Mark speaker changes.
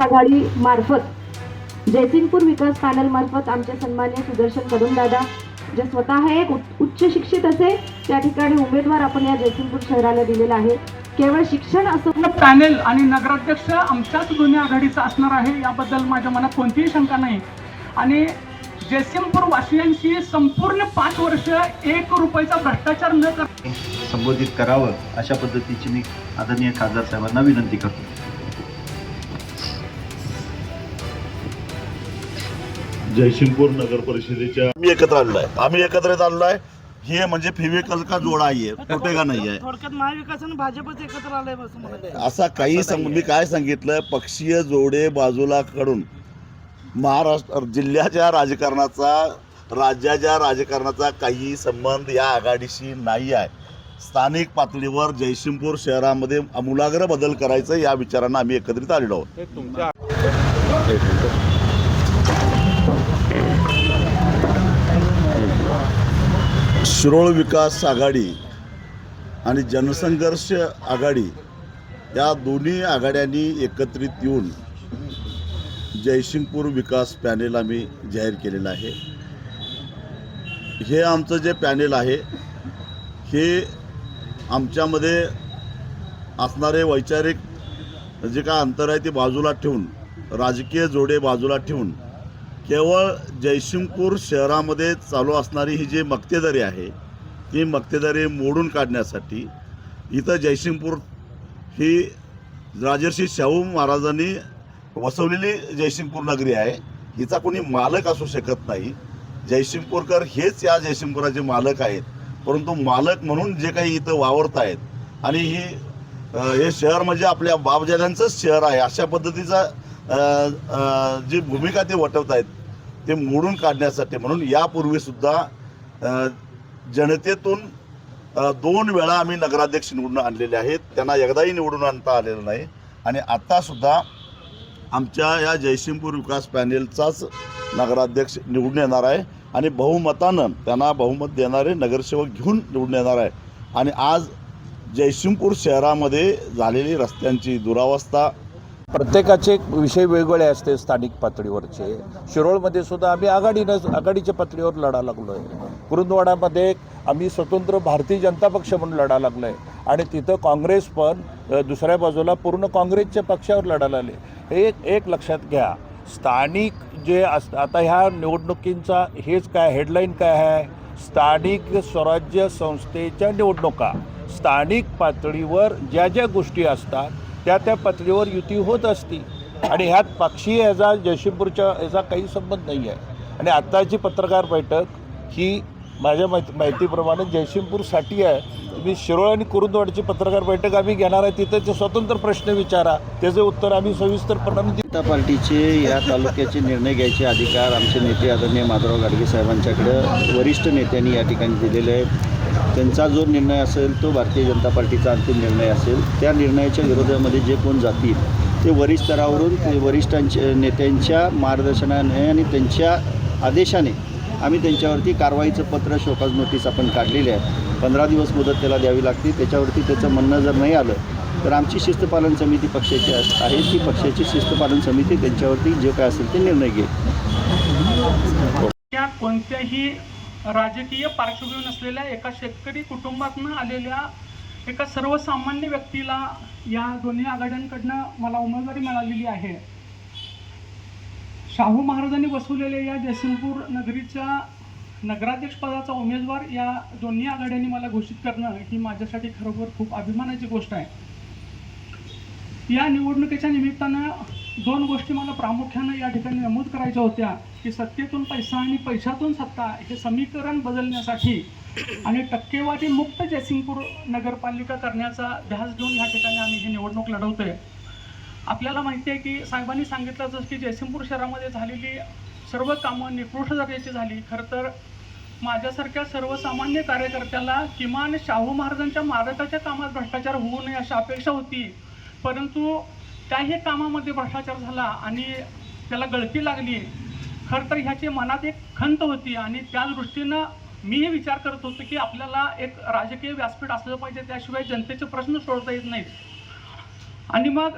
Speaker 1: आघाडी मार्फत जयसिंगपूर विकास पॅनल मार्फत आमचे सन्मान्य सुदर्शन कदम दादा जे स्वतः एक उच्च- शिक्षित असे त्या ठिकाणी उमेदवार आपण या जयसिंगपूर शहराला दिलेला आहे. केवळ शिक्षण असं
Speaker 2: पॅनेल आणि नगराध्यक्ष आमच्याच दोन्ही आघाडीचा असणार आहे याबद्दल माझ्या मनात कोणतीही शंका नाही. आणि जयसिंगपूर वासियांशी संपूर्ण पाच वर्ष एक रुपयाचा भ्रष्टाचार न कर
Speaker 3: संबोधित करावं अशा पद्धतीची मी आदरणीय खासदार साहेबांना विनंती करतो.
Speaker 4: जयसिंगपूर नगर परिषदेच्या आम्ही एकत्र आलेलो आहे आम्ही एकत्रित आलेलो आहे हे म्हणजे फेविकल का जोडा आहे? तुटेगा नाही आहे?
Speaker 5: थोडक्यात महाविकास आणि भाजपच एकत्र आलंय असं म्हणाले
Speaker 4: असा काही मी काय सांगितलं? पक्षीय जोडे बाजूला कडून महाराष्ट्र जिल्ह्याच्या राजकारणाचा राज्याच्या राजकारणाचा काही संबंध या आघाडीशी नाही आहे. स्थानिक पातळीवर जयसिंगपूर शहरामध्ये आमूलाग्र बदल करायचं या विचारांना आम्ही एकत्रित आलेलो आहोत. शिरोळ विकास आघाडी आणि जनसंघर्ष आघाडी या दोन्ही आघाड्यांनी एकत्रित येऊन जयसिंगपूर विकास पॅनेल आम्ही जाहीर केलेलं आहे. हे आमचं जे पॅनेल आहे हे आमच्यामध्ये असणारे वैचारिक जे काय अंतर आहे ते बाजूला ठेवून राजकीय जोडे बाजूला ठेवून केवळ जयसिंगपूर शहरामध्ये चालू असणारी ही जी मक्तेदारी आहे ती मक्तेदारी मोडून काढण्यासाठी इथं जयसिंगपूर ही राजर्षी शाहू महाराजांनी वसवलेली जयसिंगपूर नगरी आहे. हिचा कोणी मालक असू शकत नाही. जयसिंगपूरकर हेच या जयसिंगपुराचे मालक आहेत. परंतु मालक म्हणून जे काही इथं वावरत आहेत आणि ही हे शहर म्हणजे आपल्या बापजाल्यांचंच शहर आहे. अशा पद्धतीचा जी भूमिका ते वटवत आहेत ते मोडून काढण्यासाठी म्हणून यापूर्वीसुद्धा जनतेतून दोन वेळा आम्ही नगराध्यक्ष निवडून आणलेले आहेत. त्यांना एकदाही निवडून आणता आलेलं नाही. आणि आत्तासुद्धा आमच्या या जयसिंगपूर विकास पॅनेलचाच नगराध्यक्ष निवडून येणार आहे. आणि बहुमतानं त्यांना बहुमत देणारे नगरसेवक घेऊन निवडून येणार आहे. आणि आज जयसिंगपूर शहरामध्ये झालेली रस्त्यांची दुरावस्था
Speaker 6: प्रत्येकाचे विषय वेगवेगळे असते स्थानिक पातळीवरचे. शिरोळमध्ये सुद्धा आम्ही आघाडीनं आघाडीच्या पातळीवर लढा लागलो आहे कुरुंदवाडामध्ये आम्ही स्वतंत्र भारतीय जनता पक्ष म्हणून लढा लागलो आहे आणि तिथं काँग्रेस पण दुसऱ्या बाजूला पूर्ण काँग्रेसच्या पक्षावर लढा लागले हे एक एक लक्षात घ्या. स्थानिक जे अस आता ह्या निवडणुकींचा हेच काय हेडलाईन काय आहे? स्थानिक स्वराज्य संस्थेच्या निवडणुका. स्थानिक पातळीवर ज्या ज्या गोष्टी असतात त्या त्या पातळीवर युती होत असती आणि ह्यात पक्षी याचा जयसिंगपूरच्या याचा काही संबंध नाही आहे. आणि आत्ताची पत्रकार बैठक ही माझ्या माहिती माहितीप्रमाणे जयसिंगपूरसाठी आहे. तुम्ही शिरोळ आणि कुरुंदवाडची पत्रकार बैठक आम्ही घेणार आहे. तिथे स्वतंत्र प्रश्न विचारा. त्याचे उत्तर आम्ही सविस्तरपणाने
Speaker 3: जनता पार्टीचे या तालुक्याचे निर्णय घ्यायचे अधिकार आमचे नेते आदरणीय माधवराव गाडगे साहेबांच्याकडं वरिष्ठ नेत्यांनी या ठिकाणी दिलेले आहेत. त्यांचा जो निर्णय असेल तो भारतीय जनता पार्टीचा अंतिम निर्णय असेल. त्या निर्णयाच्या विरोधामध्ये जे कोण जातील ते वरिष्ठ स्तरावरून ते वरिष्ठांच्या नेत्यांच्या मार्गदर्शनाने आणि त्यांच्या आदेशाने आम्ही त्यांच्यावरती कारवाईचं पत्र शोकाज नोटीस आपण काढलेली आहे. पंधरा दिवस मुदत त्याला द्यावी लागते. त्याच्यावरती त्याचं म्हणणं जर नाही आलं तर आमची शिस्तपालन समिती पक्षाची आहे. ती पक्षाची शिस्तपालन समिती त्यांच्यावरती जे काय असेल ते निर्णय घेईल.
Speaker 2: कोणत्याही राजकीय पार्श्वभूमी नसलेल्या एका शेतकरी कुटुंबातनं आलेल्या एका सर्वसामान्य व्यक्तीला या दोन्ही आघाड्यांकडनं मला उमेदवारी मिळालेली आहे. शाहू महाराजांनी बसवलेल्या या जयसिंगपूर नगरीच्या नगराध्यक्षपदाचा उमेदवार या दोन्ही आघाड्यांनी मला घोषित करणं ही माझ्यासाठी खरोखर खूप अभिमानाची गोष्ट आहे. या निवडणुकीच्या निमित्तानं दोन गोष्टी मला प्रामुख्यानं या ठिकाणी नमूद करायच्या होत्या की सत्तेतून पैसा आणि पैशातून सत्ता हे समीकरण बदलण्यासाठी आणि टक्केवारी मुक्त जयसिंगपूर नगरपालिका करण्याचा ध्यास घेऊन या ठिकाणी आम्ही ही निवडणूक लढवतोय. आपल्याला माहिती आहे की साहेबांनी सांगितलं जसं की जयसिंगपूर शहरामध्ये झालेली सर्व कामं निकृष्ट दर्जाची झाली. खरं तर माझ्यासारख्या सर्वसामान्य कार्यकर्त्याला किमान शाहू महाराजांच्या मारकाच्या कामात भ्रष्टाचार होऊ नये अशी अपेक्षा होती. परंतु त्याही कामामध्ये भ्रष्टाचार झाला आणि त्याला गळती लागली खरं तर ह्याची मनात एक खंत होती आणि त्या दृष्टीनं मीही विचार करत होतो की आपल्याला एक राजकीय व्यासपीठ असलं पाहिजे त्याशिवाय जनतेचे प्रश्न सोडता येत नाहीत. आणि मग